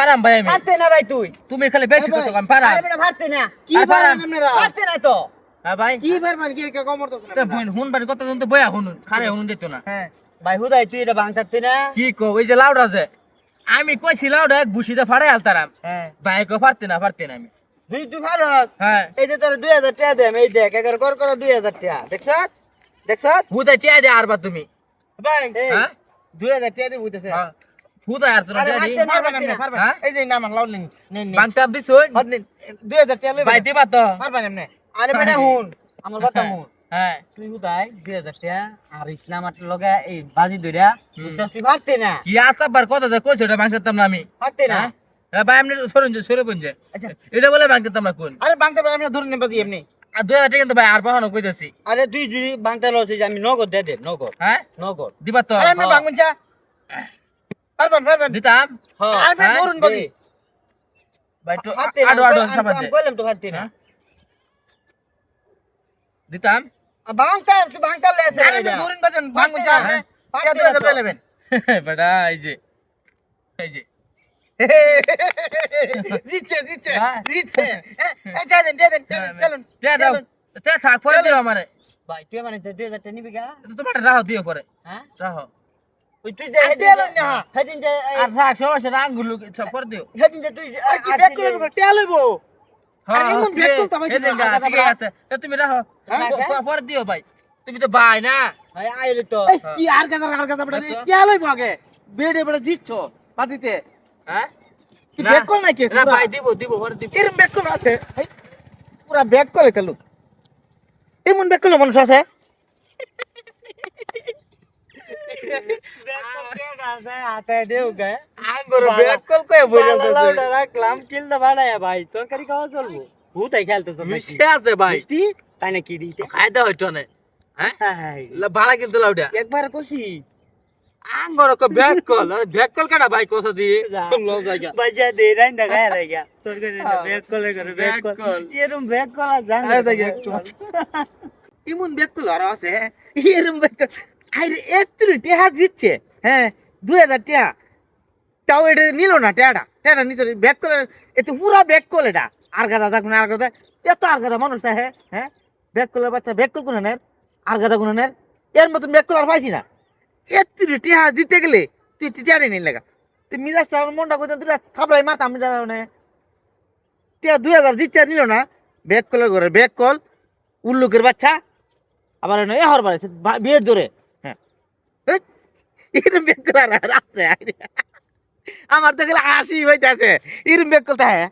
পারাম ভাই আমি। পারতে না ভাই তুই? তুমি খালি বেশি কথা কম পারাম। পারতে না। কি পারেন আপনারা পারতে না তো। হ্যাঁ ভাই। কি পারবেন? কি কে কমর তো তো হুন হুন বাড়ি কত জন তো বয়া হুন খারে হুন দিত না। হ্যাঁ। ভাই হুদাই তুই এটা ভাঙ থাকতে না? কি কো ওই যে লাউডা যে আমি কইছি লাউডা এক বুসিতে ফাড়াই আলতারাম। হ্যাঁ। ভাই কো পারতে না পারতে না আমি। তুই তুই ভালো হ্যাঁ। এই যে তোর দুই হাজার টাকা দেম এই দেখ এগারো কর করে দুই হাজার টাকা। দেখছ দেখছ হুদাই টিয়া দে আরবা তুমি। ভাই হ্যাঁ? দুই হাজার টাকা দিয়ে বুঝতেছে হ্যাঁ। আর দি আপনি পারবেন হ্যাঁ? এই যে নাম লাউড নিন নিন দুই হাজার টাকা লইবেন ভাই দিবা তো। পারবেন আপনি আরে বেটা হুন আমার কথা হুন। হ্যাঁ তুই হুদাই দুই হাজার টাকা আর ইসলাম আটের লগে এই বাজি ধরিয়া বুঝছস তুই পারতে না। কি আসাবার কথা যে কইছ এটা বাংতাম না আমি। পারতে না। ভাই আপনি সরুন যে সরে আচ্ছা। এটা বলে বাংতাম না কোন? আরে বাংলা আপনি ধরুন নেবা দিয়ে এমনি। আর টাকা কিন্তু ভাই আর বাহানো কইতাছি। আরে তুই যদি বাংটা লস আমি নগদ দে দে নগদ। হ্যাঁ? নগদ। দিবা তো। আরে আপনি। ভাঙুন চা পারবেন পারবেন দিতাম হ্যাঁ আপনি হ্যাঁ? ধরুন বাজি ভাই তো আডো আডো আমি দে কইলাম তো পারতে না? দিতাম বাংটা তুই বাংটা লেছে আরে আপনি ধরুন বাজেন ভাঙুন চা আপনি পারতে টাকা দুই হাজার না তো। পেয়ে নেবেন বেটা এই যে এই যে দিচ্ছে দিচ্ছে। দিচ্ছে এই যা দেন দেন চলুন তে দাও তে থাক পরে দিও আমারে ভাই তুই মানে দুই হাজার টাকা নিবি গা তো তোমার রাহো দিও পরে হ্যাঁ রাহো ওই তুই যে না, হ্যাঁ। হেদিন যে আর দিও। হেদিন যে তুই কি ব্যাক করে হ্যাঁ এমন ঠিক আছে। তুমি হ্যাঁ? দিও ভাই। তুমি তো ভাই না। আইলে তো কি আর গাদা আর গাদা বড় আচ্ছা। আগে। বেডে বড় দিচ্ছ বাদিতে হ্যাঁ? কি ব্যাক কল নাই কেস না ভাই দিব দিব পরে দিব। এরম ব্যাক কল আছে। পুরা ব্যাক কলে তেলু। এমন ব্যাক কল মানুষ আছে হাতে দেও গে আঙ্গুর ব্যাক কল কই লাউডা রাখলাম কিলটা বাড়ায় ভাই তরকারি খাওয়া চলবো ভূতাই খেলতেছ মিষ্টি আছে ভাই মিষ্টি তাই না কি দিতে খাইতে হইতো না হ্যাঁ হাই, লা- ভাড়া কিন্তু লাউডা একবার কষি আঙ্গুর কো ব্যাক কল ব্যাক কল কাটা ভাই কোসা দিয়ে যা। লো জায়গা বাজা দে রাইন দা গায় লাগা তরকারি না হ্যাঁ। ব্যাক কলে করে ব্যাক ব্যাক কল কল। এরম ব্যাক কল জান আরে দেখে। এমন ব্যাক কল আর আছে এরম ব্যাক কল আরে একত্রিশ টাকা দিচ্ছে হ্যাঁ দুই হাজার টাকা তাও এটা নিল না টাকাটা টাকাটা নিতে ব্যাক কল এতে পুরা ব্যাক কল এটা। আর গাদা দেখুন আর গাদা, এত আর গাদা মানুষ হ্যাঁ হ্যাঁ। ব্যাক কলের বাচ্চা ব্যাক কল নেন, আর গাদা কোনে এর মতন ব্যাক কল আর পাইছি না। একত্রিশ টাকা দিতে গেলে তুই টিয়ারে নিন লাগা। তুই আমার মনটা করতে তুই থাপড়াই মারতাম মানে টিয়া দুই হাজার দিতে নিল না। ব্যাক কলের ঘরে ব্যাক কল উল্লুকের বাচ্চা, আবার এ হরবার বিয়ের ধরে হ্যাঁ বেকুল আর আছে আমার তো গেলে হাসি হইতেছে। ইরম বেকুল কল হ্যাঁ।